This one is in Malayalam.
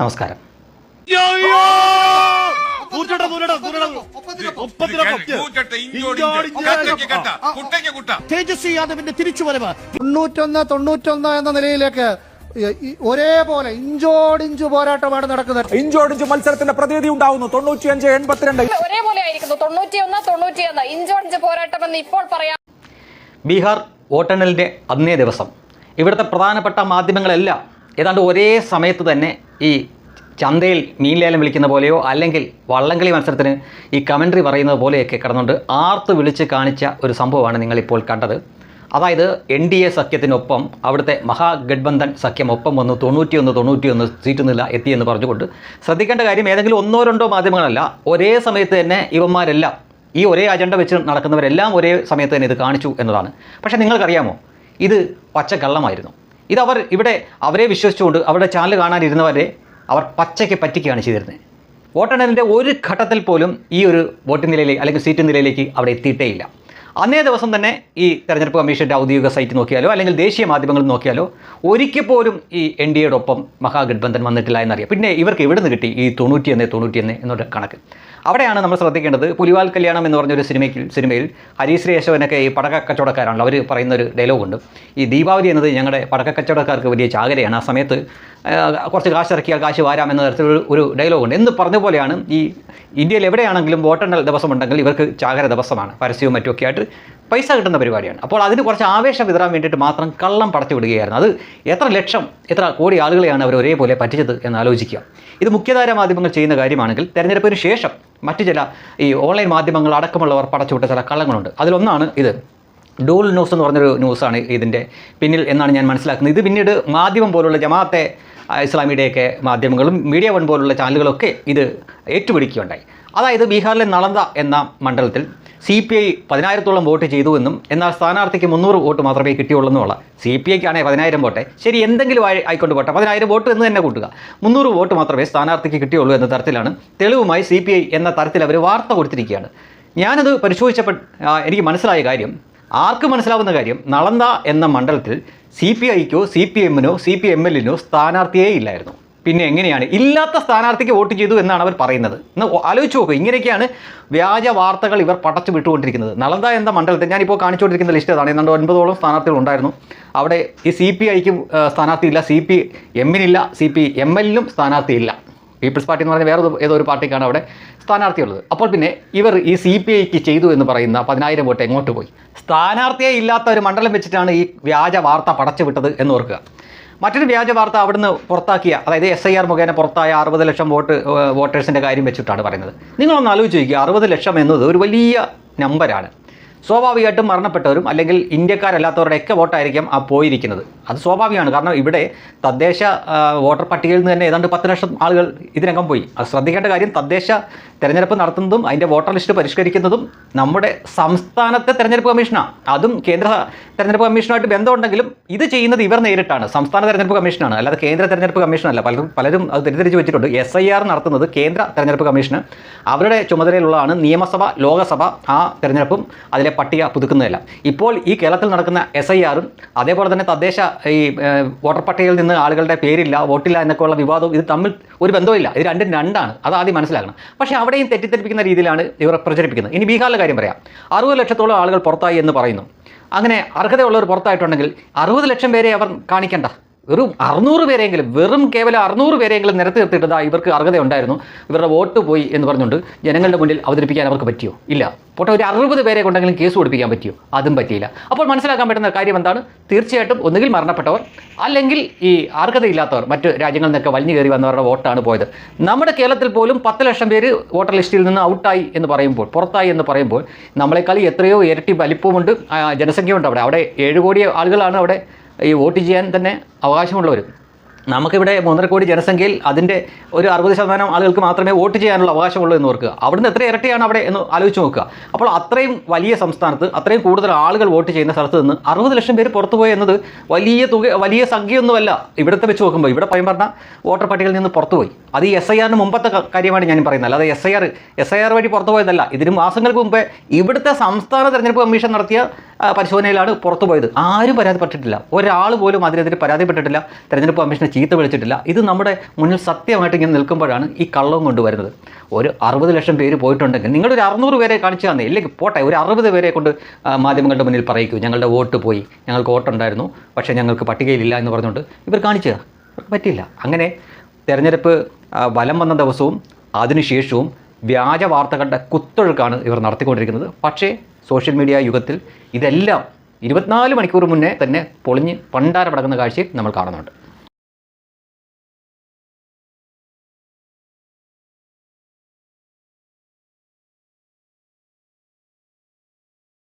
നമസ്കാരം. തേജസ്വി യാദവിന്റെ തിരിച്ചുവരവ്. തൊണ്ണൂറ്റൊന്ന് തൊണ്ണൂറ്റൊന്ന് എന്ന നിലയിലേക്ക് ഒരേപോലെ ഇഞ്ചോടിഞ്ച് പോരാട്ടമാണ് നടക്കുന്നത്. ഇഞ്ചോടിഞ്ച് മത്സരത്തിന്റെ പ്രതിനിധി ഉണ്ടാവുന്നു. തൊണ്ണൂറ്റിയഞ്ച് എൺപത്തിരണ്ട്. ഒരേപോലെ ആയിരിക്കുന്നു. തൊണ്ണൂറ്റിയൊന്ന് തൊണ്ണൂറ്റിയൊന്ന്. ഇഞ്ചോടിഞ്ച് പോരാട്ടമെന്ന് ഇപ്പോൾ പറയാം. ബീഹാർ വോട്ടെണ്ണലിന്റെ അന്നേ ദിവസം. ഇവിടുത്തെ പ്രധാനപ്പെട്ട മാധ്യമങ്ങളെല്ലാം ഏതാണ്ട് ഒരേ സമയത്ത് തന്നെ ഈ ചന്തയിൽ മീൻ ലേലം വിളിക്കുന്ന പോലെയോ അല്ലെങ്കിൽ വള്ളംകളി മത്സരത്തിന് ഈ കമൻട്രി പറയുന്നത് പോലെയൊക്കെ കിടന്നുകൊണ്ട് ആർത്ത് വിളിച്ച് കാണിച്ച ഒരു സംഭവമാണ് നിങ്ങളിപ്പോൾ കണ്ടത്. അതായത് എൻ ഡി എ സഖ്യത്തിനൊപ്പം അവിടുത്തെ മഹാഗഡ്ബന്ധൻ സഖ്യം ഒപ്പം വന്ന്. തൊണ്ണൂറ്റിയൊന്ന് തൊണ്ണൂറ്റിയൊന്ന് സീറ്റ് നില എത്തിയെന്ന് പറഞ്ഞുകൊണ്ട്. ശ്രദ്ധിക്കേണ്ട കാര്യം ഏതെങ്കിലും ഒന്നോ രണ്ടോ മാധ്യമങ്ങളല്ല. ഒരേ സമയത്ത് തന്നെ ഇവന്മാരെല്ലാം ഈ ഒരേ അജണ്ട വെച്ച് നടക്കുന്നവരെല്ലാം ഒരേ സമയത്ത് തന്നെ ഇത് കാണിച്ചു എന്നതാണ്. പക്ഷേ നിങ്ങൾക്കറിയാമോ? ഇത് പച്ചക്കള്ളമായിരുന്നു. ഇതവർ ഇവിടെ അവരെ വിശ്വസിച്ചുകൊണ്ട് അവരുടെ ചാനൽ കാണാനിരുന്നവരെ അവർ പച്ചയ്ക്ക് പറ്റിക്കുകയാണ് ചെയ്തിരുന്നത്. വോട്ടെണ്ണലിന്റെ ഒരു ഘട്ടത്തിൽ പോലും ഈ ഒരു വോട്ടിംഗ് നിലയിലേക്ക് അല്ലെങ്കിൽ സീറ്റ് നിലയിലേക്ക് അവിടെ എത്തിയിട്ടേയില്ല അന്നേ ദിവസം തന്നെ ഈ തെരഞ്ഞെടുപ്പ് കമ്മീഷന്റെ ഔദ്യോഗിക സൈറ്റ് നോക്കിയാലോ അല്ലെങ്കിൽ ദേശീയ മാധ്യമങ്ങൾ നോക്കിയാലോ ഒരിക്കൽ പോലും ഈ എൻ ഡി എയുടെ ഒപ്പം മഹാഗഡ്ബന്ധൻ വന്നിട്ടില്ല എന്നറിയാം. പിന്നെ ഇവർക്ക് എവിടെ നിന്ന് കിട്ടി ഈ തൊണ്ണൂറ്റിയൊന്ന് തൊണ്ണൂറ്റിയൊന്ന് എന്നൊരു കണക്ക്. അവിടെയാണ് നമ്മൾ ശ്രദ്ധിക്കേണ്ടത് പുലിവാൽ കല്യാണം എന്ന് പറഞ്ഞൊരു സിനിമയ്ക്ക് സിനിമയിൽ ഹരീശ്രീ രേശവനൊക്കെ ഈ പടക്ക കച്ചവടക്കാരാണല്ലോ അവർ പറയുന്ന ഒരു ഡയലോഗുണ്ട് ഈ ദീപാവലി എന്നത് ഞങ്ങളുടെ പടക്ക കച്ചവടക്കാർക്ക് വലിയ ചാകരയാണ്. ആ സമയത്ത് കുറച്ച് കാശ് ഇറക്കിയാൽ കാശ് വാരാം എന്ന തരത്തിലൊരു ഒരു ഡയലോഗുണ്ട് എന്ന് പറഞ്ഞ പോലെയാണ് ഈ ഇന്ത്യയിൽ എവിടെയാണെങ്കിലും വോട്ടെണ്ണൽ ദിവസമുണ്ടെങ്കിൽ ഇവർക്ക് ചാകര ദിവസമാണ്. പരസ്യവും മറ്റുമൊക്കെ ആയിട്ട് പൈസ കിട്ടുന്ന പരിപാടിയാണ്. അപ്പോൾ അതിന് കുറച്ച് ആവേശം വിതരാൻ വേണ്ടിയിട്ട് മാത്രം കള്ളം പടച്ചു വിടുകയായിരുന്നു. അത് എത്ര ലക്ഷം എത്ര കോടി ആളുകളെയാണ് അവർ ഒരേപോലെ പറ്റിച്ചത് എന്ന് ആലോചിക്കുക. ഇത് മുഖ്യധാര മാധ്യമങ്ങൾ ചെയ്യുന്ന കാര്യമാണെങ്കിൽ തെരഞ്ഞെടുപ്പിന് ശേഷം മറ്റു ചില ഈ ഓൺലൈൻ മാധ്യമങ്ങൾ അടക്കമുള്ളവർ പടച്ചുവിട്ട ചില കള്ളങ്ങളുണ്ട്. അതിലൊന്നാണ് ഇത്. ഡൂൾ ന്യൂസ് എന്ന് പറഞ്ഞൊരു ന്യൂസാണ് ഇതിന്റെ പിന്നിൽ എന്നാണ് ഞാൻ മനസ്സിലാക്കുന്നത്. ഇത് പിന്നീട് മാധ്യമം പോലുള്ള ജമാഅത്തെ ഇസ്ലാമിയുടെയൊക്കെ മാധ്യമങ്ങളും മീഡിയ വൺ പോലുള്ള ചാനലുകളൊക്കെ ഇത് ഏറ്റുപിടിക്കുകയുണ്ടായി. അതായത് ബീഹാറിലെ നളന്ത എന്ന മണ്ഡലത്തിൽ സി പി ഐ പതിനായിരത്തോളം വോട്ട് ചെയ്തു എന്നും എന്നാൽ സ്ഥാനാർത്ഥിക്ക് മുന്നൂറ് വോട്ട് മാത്രമേ കിട്ടിയുള്ളൂ എന്നുള്ള സി പി ഐക്കാണെങ്കിൽ പതിനായിരം വോട്ടെ. ശരി എന്തെങ്കിലും ആയിക്കൊണ്ട് പോട്ടെ. പതിനായിരം വോട്ട് എന്ന് തന്നെ കൂട്ടുക. മുന്നൂറ് വോട്ട് മാത്രമേ സ്ഥാനാർത്ഥിക്ക് കിട്ടിയുള്ളൂ എന്ന തരത്തിലാണ് തെളിവുമായി സി എന്ന തരത്തിൽ അവർ വാർത്ത കൊടുത്തിരിക്കുകയാണ്. ഞാനത് പരിശോധിച്ചപ്പോൾ എനിക്ക് മനസ്സിലായ കാര്യം ആർക്ക് മനസ്സിലാവുന്ന കാര്യം നളന്ത എന്ന മണ്ഡലത്തിൽ സി പി ഐക്കോ സി പി എമ്മിനോ സി പി എം എല്ലിനോ സ്ഥാനാർത്ഥിയേ ഇല്ലായിരുന്നു. പിന്നെ എങ്ങനെയാണ്? ഇല്ലാത്ത സ്ഥാനാർത്ഥിക്ക് വോട്ട് ചെയ്തു എന്നാണ് അവർ പറയുന്നത്. എന്ന് ആലോചിച്ച് നോക്കുക ഇങ്ങനെയൊക്കെയാണ് വ്യാജ വാർത്തകൾ ഇവർ പടച്ചു വിട്ടുകൊണ്ടിരിക്കുന്നത്. നളന്ദ എന്ന മണ്ഡലത്തിൽ ഞാനിപ്പോൾ കാണിച്ചുകൊണ്ടിരിക്കുന്ന ലിസ്റ്റ് അതാണ്. ഏതാണ്ട് ഒൻപതോളം സ്ഥാനാർത്ഥികൾ ഉണ്ടായിരുന്നു. അവിടെ ഈ സി പി ഐക്കും സ്ഥാനാർത്ഥിയില്ല സി പി എമ്മിനില്ല സി പി എം എല്ലിനും സ്ഥാനാർത്ഥിയില്ല. പീപ്പിൾസ് പാർട്ടി എന്ന് പറഞ്ഞ വേറെ ഏതോ ഒരു പാർട്ടിക്കാണ് അവിടെ സ്ഥാനാർത്ഥിയുള്ളത്. അപ്പോൾ പിന്നെ ഇവർ ഈ സി പി ഐക്ക് ചെയ്തു എന്ന് പറയുന്ന പതിനായിരം വോട്ട് എങ്ങോട്ട് പോയി? സ്ഥാനാർത്ഥിയെ ഇല്ലാത്ത ഒരു മണ്ഡലം വെച്ചിട്ടാണ് ഈ വ്യാജ വാർത്ത പടച്ചു വിട്ടത് എന്ന് ഓർക്കുക. മറ്റൊരു വ്യാജ വാർത്ത അവിടുന്ന് പുറത്താക്കിയ അതായത് എസ് ഐ ആർ മുഖേന പുറത്തായ അറുപത് ലക്ഷം വോട്ട് വോട്ടേഴ്സിന്റെ കാര്യം വെച്ചിട്ടാണ് പറയുന്നത്. നിങ്ങളൊന്ന് ആലോചിച്ച് നോക്കുക അറുപത് ലക്ഷം എന്നത് ഒരു വലിയ നമ്പരാണ്. സ്വാഭാവികമായിട്ടും മരണപ്പെട്ടവരും അല്ലെങ്കിൽ ഇന്ത്യക്കാരല്ലാത്തവരുടെ ഒക്കെ വോട്ടായിരിക്കും ആ പോയിരിക്കുന്നത്. അത് സ്വാഭാവികമാണ്. കാരണം ഇവിടെ തദ്ദേശ വോട്ടർ പട്ടികയിൽ നിന്ന് തന്നെ ഏതാണ്ട് പത്ത് ലക്ഷം ആളുകൾ ഇതിനകം പോയി. അത് ശ്രദ്ധിക്കേണ്ട കാര്യം തദ്ദേശ തെരഞ്ഞെടുപ്പ് നടത്തുന്നതും അതിന്റെ വോട്ടർ ലിസ്റ്റ് പരിഷ്കരിക്കുന്നതും നമ്മുടെ സംസ്ഥാനത്തെ തെരഞ്ഞെടുപ്പ് കമ്മീഷനാണ് അതും കേന്ദ്ര തെരഞ്ഞെടുപ്പ് കമ്മീഷനുമായിട്ട് ബന്ധമുണ്ടെങ്കിലും ഇത് ചെയ്യുന്നത് ഇവർ നേരിട്ടാണ്. സംസ്ഥാന തെരഞ്ഞെടുപ്പ് കമ്മീഷനാണ്. അല്ലാതെ കേന്ദ്ര തെരഞ്ഞെടുപ്പ് കമ്മീഷനല്ല. പലരും പലരും അത് തെറ്റിദ്ധരിച്ച് വെച്ചിട്ടുണ്ട്. എസ് ഐ ആർ നടത്തുന്നത് കേന്ദ്ര തെരഞ്ഞെടുപ്പ് കമ്മീഷന്. അവരുടെ ചുമതലയിലുള്ളതാണ് നിയമസഭ ലോകസഭ ആ തെരഞ്ഞെടുപ്പും അതിലെ പട്ടിക പുതുക്കുന്നതല്ല. ഇപ്പോൾ ഈ കേരളത്തിൽ നടക്കുന്ന എസ് ഐ ആറും അതേപോലെ തന്നെ തദ്ദേശ ഈ വോട്ടർ പട്ടികയിൽ നിന്ന് ആളുകളുടെ പേരില്ല വോട്ടില്ല എന്നൊക്കെയുള്ള വിവാദവും ഇത് തമ്മിൽ ഒരു ബന്ധമില്ല ഇത് രണ്ടും രണ്ടാണ്. അത് ആദ്യം മനസ്സിലാക്കണം. പക്ഷേ അവിടെയും തെറ്റിദ്ധരിപ്പിക്കുന്ന രീതിയിലാണ് ഇവർ പ്രചരിപ്പിക്കുന്നത്. ഇനി ബീഹാറിലെ കാര്യം പറയാം. അറുപത് ലക്ഷത്തോളം ആളുകൾ പുറത്തായി എന്ന് പറയുന്നു. അങ്ങനെ അർഹതയുള്ളവർ പുറത്തായിട്ടുണ്ടെങ്കിൽ അറുപത് ലക്ഷം പേരെ അവർ കാണിക്കണ്ട. വെറും അറുന്നൂറ് പേരെങ്കിലും വെറും കേവലം അറുന്നൂറ് പേരെങ്കിലും നിരത്തി നിർത്തിയിട്ടതാ ഇവർക്ക് ഇവർക്ക് അർഹതയുണ്ടായിരുന്നു ഇവരുടെ വോട്ട് പോയി എന്ന് പറഞ്ഞുകൊണ്ട് ജനങ്ങളുടെ മുന്നിൽ അവതരിപ്പിക്കാൻ അവർക്ക് പറ്റിയോ? ഇല്ല. പോട്ടെ ഒരു അറുപത് പേരെ കൊണ്ടെങ്കിലും കേസ് കൊടുപ്പിക്കാൻ പറ്റിയോ? അതും പറ്റിയില്ല. അപ്പോൾ മനസ്സിലാക്കാൻ പറ്റുന്ന കാര്യം എന്താണ്? തീർച്ചയായിട്ടും ഒന്നുകിൽ മരണപ്പെട്ടവർ അല്ലെങ്കിൽ ഈ അർഹതയില്ലാത്തവർ മറ്റ് രാജ്യങ്ങളിൽ നിന്നൊക്കെ വലിഞ്ഞു കയറി വന്നവരുടെ വോട്ടാണ് പോയത്. നമ്മുടെ കേരളത്തിൽ പോലും പത്ത് ലക്ഷം പേര് വോട്ടർ ലിസ്റ്റിൽ നിന്ന് ഔട്ടായി എന്ന് പറയുമ്പോൾ പുറത്തായി എന്ന് പറയുമ്പോൾ നമ്മളെക്കാൾ എത്രയോ ഇരട്ടി വലിപ്പമുണ്ട് ജനസംഖ്യയുണ്ട് അവിടെ. അവിടെ ഏഴ് കോടി ആളുകളാണ് അവിടെ ഈ വോട്ട് ചെയ്യാൻ തന്നെ അവകാശമുള്ളവർ നമുക്കിവിടെ മൂന്നര കോടി ജനസംഖ്യയിൽ അതിന്റെ ഒരു അറുപത് ശതമാനം ആളുകൾക്ക് മാത്രമേ വോട്ട് ചെയ്യാനുള്ള അവകാശമുള്ളൂ എന്ന് ഓർക്കുക. അവിടുന്ന് എത്ര ഇരട്ടിയാണ് അവിടെ എന്ന് ആലോചിച്ച് നോക്കുക. അപ്പോൾ അത്രയും വലിയ സംസ്ഥാനത്ത് അത്രയും കൂടുതൽ ആളുകൾ വോട്ട് ചെയ്യുന്ന സ്ഥലത്ത് നിന്ന് അറുപത് ലക്ഷം പേര് പുറത്തുപോയി എന്നത് വലിയ തുക വലിയ സംഖ്യയൊന്നുമല്ല. ഇവിടുത്തെ വെച്ച് നോക്കുമ്പോൾ ഇവിടെ പറയും പറഞ്ഞ വോട്ടർ പട്ടികയിൽ നിന്ന് പുറത്തുപോയി അത് ഈ എസ് ഐ ആറിന് മുമ്പത്തെ കാര്യമാണ് ഞാൻ പറയുന്നത്. അല്ലാതെ S I R S I R വഴി പുറത്തുപോയതല്ല ഇതിന് മാസങ്ങൾക്ക് മുമ്പേ ഇവിടുത്തെ സംസ്ഥാന തെരഞ്ഞെടുപ്പ് കമ്മീഷൻ നടത്തിയ പരിശോധനയിലാണ് പുറത്തുപോയത് ആരും പരാതിപ്പെട്ടിട്ടില്ല. ഒരാൾ പോലും അതിനെതിരെ പരാതിപ്പെട്ടിട്ടില്ല. തെരഞ്ഞെടുപ്പ് കമ്മീഷന് ചീത്ത വിളിച്ചിട്ടില്ല. ഇത് നമ്മുടെ മുന്നിൽ സത്യമായിട്ട് ഇങ്ങനെ നിൽക്കുമ്പോഴാണ് ഈ കള്ളവും കൊണ്ടുവരുന്നത്. ഒരു അറുപത് ലക്ഷം പേര് പോയിട്ടുണ്ടെങ്കിൽ നിങ്ങളൊരു അറുന്നൂറ് പേരെ കാണിച്ചു തന്നെ. ഇല്ലെങ്കിൽ പോട്ടെ ഒരു അറുപത് പേരെ കൊണ്ട് മാധ്യമങ്ങളുടെ മുന്നിൽ പറയിക്കൂ. ഞങ്ങളുടെ വോട്ട് പോയി. ഞങ്ങൾക്ക് വോട്ടുണ്ടായിരുന്നു. പക്ഷേ ഞങ്ങൾക്ക് പട്ടികയിലില്ല എന്ന് പറഞ്ഞുകൊണ്ട് ഇവർ കാണിച്ചു പറ്റില്ല അങ്ങനെ തെരഞ്ഞെടുപ്പ് വലം വന്ന ദിവസവും അതിനുശേഷവും വ്യാജ വാർത്തകളുടെ കുത്തൊഴുക്കാണ് ഇവർ നടത്തിക്കൊണ്ടിരിക്കുന്നത്. പക്ഷേ സോഷ്യൽ മീഡിയ യുഗത്തിൽ ഇതെല്ലാം ഇരുപത്തിനാല് മണിക്കൂർ മുന്നേ തന്നെ പൊളിഞ്ഞ് പണ്ടാരമടങ്ങുന്ന കാഴ്ചയും നമ്മൾ കാണുന്നുണ്ട്.